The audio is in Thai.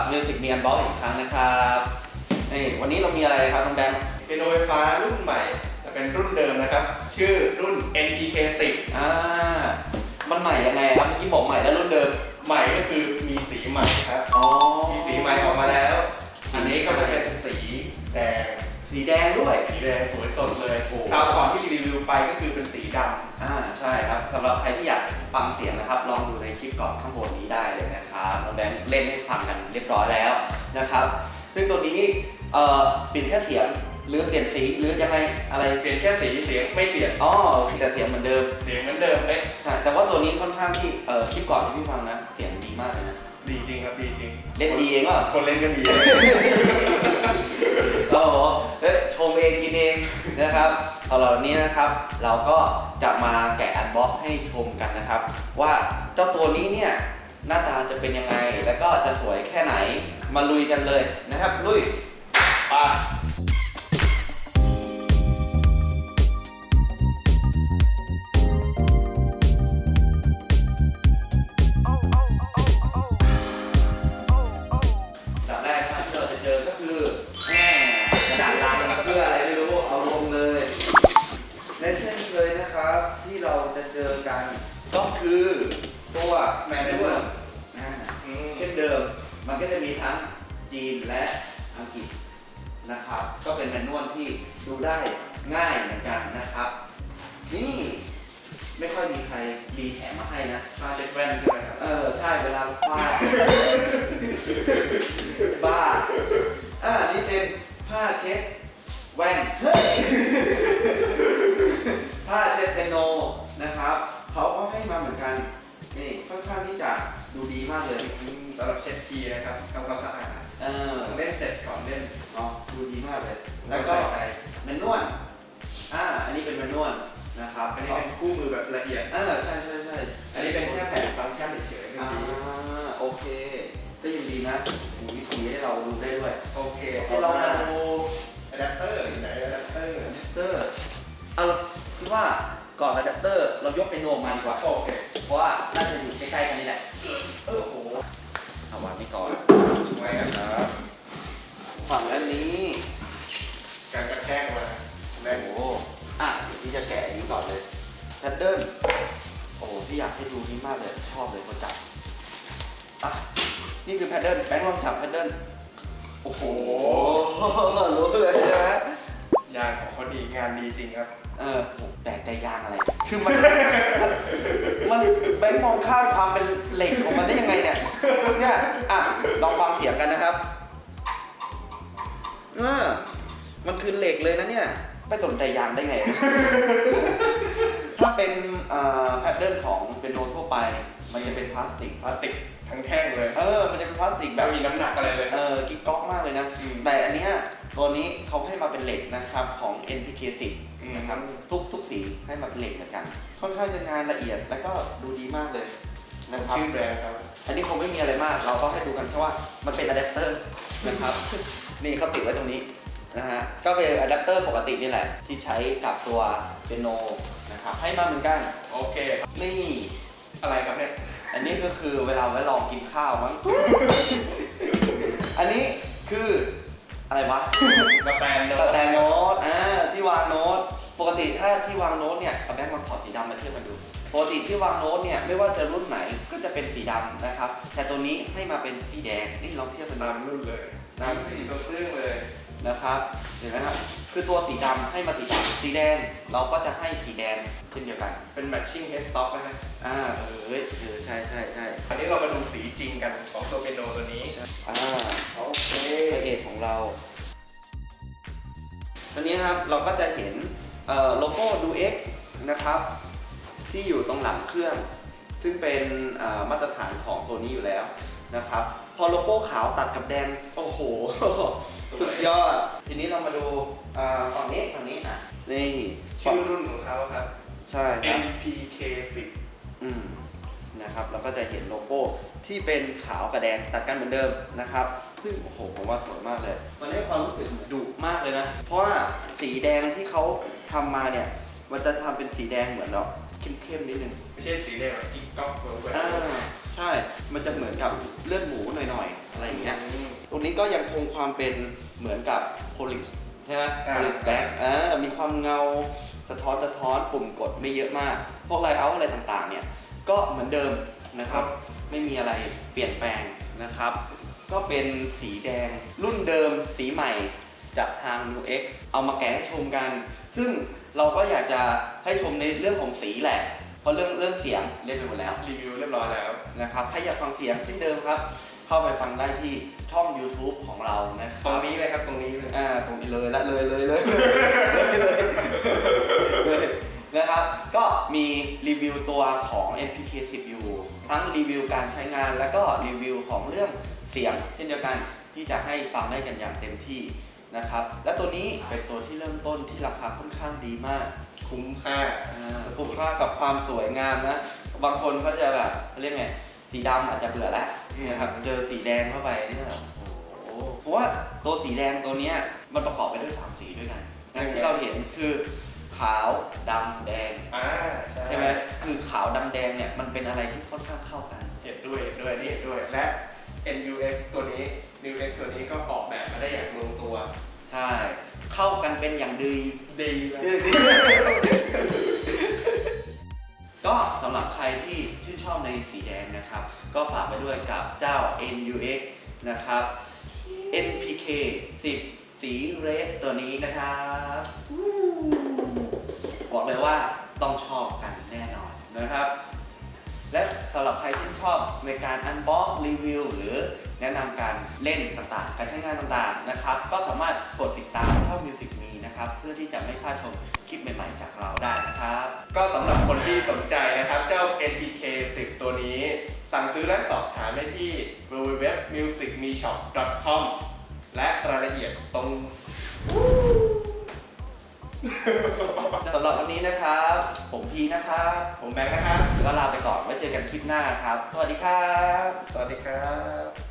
อันบ็อกอีกครั้งนะครับนี่วันนี้เรามีอะไรครับน้องแบงค์เป็นโดไฟฟ้ารุ่นใหม่แต่เป็นรุ่นเดิมนะครับ ชื่อรุ่น NPK 10อ่ามันใหม่ยังไงครับเมื่อกี้บอกใหม่แล้วรุ่นเดิมใหม่ก็คือมีสีใหม่ครับอ๋อมีสีใหม่ออกมาแล้ว อันนี้ก็จะเป็นสีแดงสีแดงด้วย สีแดงสวยสดเลยโอ้คราวก่อนที่รีวิวไปก็คือเป็นสีดอ่าใช่ครับสำหรับใครที่อยากฟังเสียงนะครับลอง นะครับ ซึ่งตัวนี้เอ่อเปลี่ยนแค่เสียงหรือเปลี่ยนสีหรือยังไงอะไรำเปลี่ยนแค่สีเสียงไม่เปลี่ยนอ๋อแต่เสียงเหมือนเดิมเสียงเหมือนเดิมเอ๊ะใช่แต่ว่าตัวนี้ค่อนข้างที่เอ่อคลิปก่อนที่พี่ฟังนะ เสียงดีมากเลยนะดีจริงครับดีจริงเล่นดีเองก็คนเล่นก็ดีโอ้โหเอ้ยชมเองกินเองนะครับสำหรับวันนี้นะครับ เราก็จะมาแกะอันบ็อกให้ชมกันนะครับ ว่าเจ้าตัวนี้เนี่ยหน้าตาจะเป็นยังไง แล้วก็จะสวยแค่ไหน มาลุยกันเลยนะครับ ลุยไป นะครับ ก็เป็นแมนนวลที่ดูได้ง่ายเหมือนกันนะครับ นี่ไม่ค่อยมีใครรีแถมมาให้นะผ้าเช็ดแว่นใช่ไหมครับ เออ ใช่เวลาฟาดบ้า อ่า นี่เป็นผ้าเช็ดแว่นเฮ้ยผ้าเช็ดเปนโนนะครับ เขาก็ให้มาเหมือนกัน นี่ค่อนข้างที่จะดูดีมากเลยอืมสำหรับเช็ดทีนะครับทำความสะอาด เออเล่นเสร็จก่อนเล่นเนาะดูดีมากเลย แล้วก็ใส่ใจ แมนนวลอ่า อันนี้เป็นแมนนวลนะครับอันนี้เป็นคู่มือแบบละเอียดเออใช่ใช่ใช่อันนี้เป็นแค่แผ่นฟังก์ชันเฉยๆอ่าเมื่อกี้โอเค ก็ยังดีนะมีวิธีให้เราดูได้ด้วยโอเคให้เรามาดูอะแดปเตอร์อยู่ไหนอะแดปเตอร์อะแดปเตอร์เอาคือว่าก่อนอะแดปเตอร์เรายกเป็นโนมาดีกว่า โอเคเพราะว่าน่าจะอยู่ใกล้ๆกันนี่แหละ เออโอ้โหเอาวางนี่ก่อน ไว้ครับฝั่งด้านนี้การกระแทกมาแรโอ้งโหอะที่จะแกะอันนี้ก่อนเลยแพดเดิลโอ้โหที่อยากให้ดูนี่มากเลยชอบเลยคนจับอะนี่คือแพดเดิลแบงค์ลองจับแพดเดิลโอ้โหรู้เลยใช่ไหม ยางของเขาดีงานดีจริงครับ เออแต่แต่ยางอะไร คือมัน มันแบงค์มองข้ามความเป็นเหล็กของมันได้ยังไงเนี่ยเนี่ยอะลองฟังเถียงกันนะครับอ่ามันคือเหล็กเลยนะเนี่ย ไม่สนใจยางได้ไง ถ้าเป็นแพทเทิร์นของเป็นโนทั่วไป มันจะเป็นพลาสติก พลาสติกทั้งแท่งเลย เออ มันจะเป็นพลาสติกแบไม่บมีน้ำหนักอะไรเลย เออกิ๊กก๊อกมากเลยนะ อืม แต่อันเนี้ย ตัวนี้เขาให้มาเป็นเหล็กนะครับของ NPK 10นะครับอืมทุกทุกสีให้มาเป็นเหล็กเหมือนกัน ค่อนข้างจะงานละเอียดแล้วก็ดูดีมากเลยนะครับชื่อแบรนด์ครับ อันนี้คงไม่มีอะไรมาก เราก็ให้ดูกันแค่ว่ามันเป็นอะแดปเตอร์นะครับ นี่เขาติดไว้ตรงนี้นะฮะ ก็เป็นอะแดปเตอร์ปกตินี่แหละ ที่ใช้กับตัวเปียโนนะครับ ให้มาเหมือนกัน โอเค นี่อะไรครับเนี่ย อันนี้ก็คือเวลาไว้ลองกินข้าวมั้ง อันนี้คือ อะไรวะ สแตนโนสแตนโน้ตอ่าที่วางโน้ต ปกติถ้าที่วางโน้ตเนี่ยเอาแบงค์มาถอดสีดำมาเทียบกันดู ปกติที่วางโน้ตเนี่ยไม่ว่าจะรุ่นไหนก็จะเป็นสีดำนะครับ แต่ตัวนี้ให้มาเป็นสีแดง นี่ลองเทียบกันดูตามรุ่นเลยน้ำสีตัวเครื่องเลย นะครับเห็นไหมครับคือตัวสีดำให้มาสีดำสีแดงเราก็จะให้สีแดงเช่นเดียวกัน เป็น matching head stock นะฮะอ่าเออเฮ้ยเออใช่ใช่ใช่อันนี้เรามาดูสีจริงกันของตัวเปียโนตัวนี้อ่าโอเคพระเอกของเราตัวนี้นะครับเราก็จะเห็นเอ่อโลโก้ดู X นะครับ ที่อยู่ตรงหลังเครื่อง ซึ่งเป็นเอ่อมาตรฐานของตัวนี้อยู่แล้วนะครับพ อโลโก้ขาวตัดกับแดง โอ้โห สุดยอด ทีนี้เรามาดูอ่าฝั่งนี้ฝั่งนี้อะนี่ชื่อรุ่นของเขาครับ ใช่ครับ NPK อืมนะครับเราก็จะเห็นโลโก้ที่เป็นขาวกับแดงตัดกันเหมือนเดิมนะครับ ซึ่งโอ้โหผมว่าสวยมากเลยมันได้ความรู้สึกเหมือนดุมากเลยนะ เพราะว่าสีแดงที่เขาทำมาเนี่ย มันจะทำเป็นสีแดงเหมือนเนาะเข้มๆนิดนึง10ไม่ใช่สีแดงแบบกิ๊กก๊อกเหมือนแบบอ่าใช่ มันจะเหมือนกับเลือด ก็ยังคงความเป็นเหมือนกับ Police ใช่ไหม อ่า Police Back อ่ามีความเงาสะท้อนสะท้อนปุ่มกดไม่เยอะมาก พวกไลเอาอะไรต่างๆเนี่ยก็เหมือนเดิมนะครับ ไม่มีอะไรเปลี่ยนแปลงนะครับ ก็เป็นสีแดงรุ่นเดิมสีใหม่จากทาง New X เอามาแกะให้ชมกัน ซึ่งเราก็อยากจะให้ชมในเรื่องของสีแหละ เพราะเรื่องเรื่องเสียงเรียบไปหมดแล้ว รีวิวเรียบร้อยแล้ว นะครับ ถ้าอยากฟังเสียงเช่นเดิมครับ เข้าไปฟังได้ที่ช่อง YouTube ของเรานะคตรรังบนี้เลยครับตรงนี้เลย อ่าตรงนี้เลยละเลยเลยเลยเลยเลยเลยนะครับ ก็มีรีวิวตัวของ NPK 10อยู่ทั้งรีวิวการใช้งานแล้วก็รีวิวของเรื่องเสียง เช่นเดียวกันที่จะให้ฟังได้กันอย่างเต็มที่นะครับ และตัวนี้เป็นตัวที่เริ่มต้นที่ราคาค่อนข้างดีมาก คุ้มค่า อ่าคุ้มค่ากับความสวยงามนะ บางคนเขาจะแบบเขาเรียกไง สีดำอาจจะเบื่อแล้วเนี่ยครับเจอสีแดงเข้าไปเนี่ยโอ้โหเพราะว่าตัวสีแดงตัวเนี้ยมันประกอบไปด้วยสามสีด้วยกันนะที่เราเห็นคือขาวดำแดงอ่าใช่ใช่ไหมคือขาวดำแดงเนี่ยมันเป็นอะไรที่ค่อนข้างเข้ากันเห็นด้วยเห็นด้วยนี่เห็นด้วยและ NUX ตัวนี้ NUX ตัวนี้ก็ออกแบบมาได้อย่างลงตัว ใช่ เข้ากันเป็นอย่างดีดีนากไปด้วยกับเจ้า NUX นะครับ NPK 10 สีเรดตัวนี้นะครับบอกเลยว่าต้องชอบกันแน่นอนนะครับ และสำหรับใครที่ชอบในการอันบ็อกรีวิวหรือแนะนำการเล่นต่างๆ การใช้งานต่างๆนะครับ ก็สามารถกดติดตามช่อง Music Me นะครับ เพื่อที่จะไม่พลาดชมคลิปใหม่ๆจากเราได้นะครับ ก็สำหรับคนที่สนใจนะครับ เจ้า NPK 10 ตัวนี้ สั่งซื้อและสอบถามได้ที่ www.musicmeshop.com และรายละเอียดตรงสำหรับวันนี้นะครับ ผมพีนะครับ ผมแบงค์นะครับ แล้วก็ลาไปก่อนไว้เจอกันคลิปหน้าครับ สวัสดีครับ สวัสดีครับ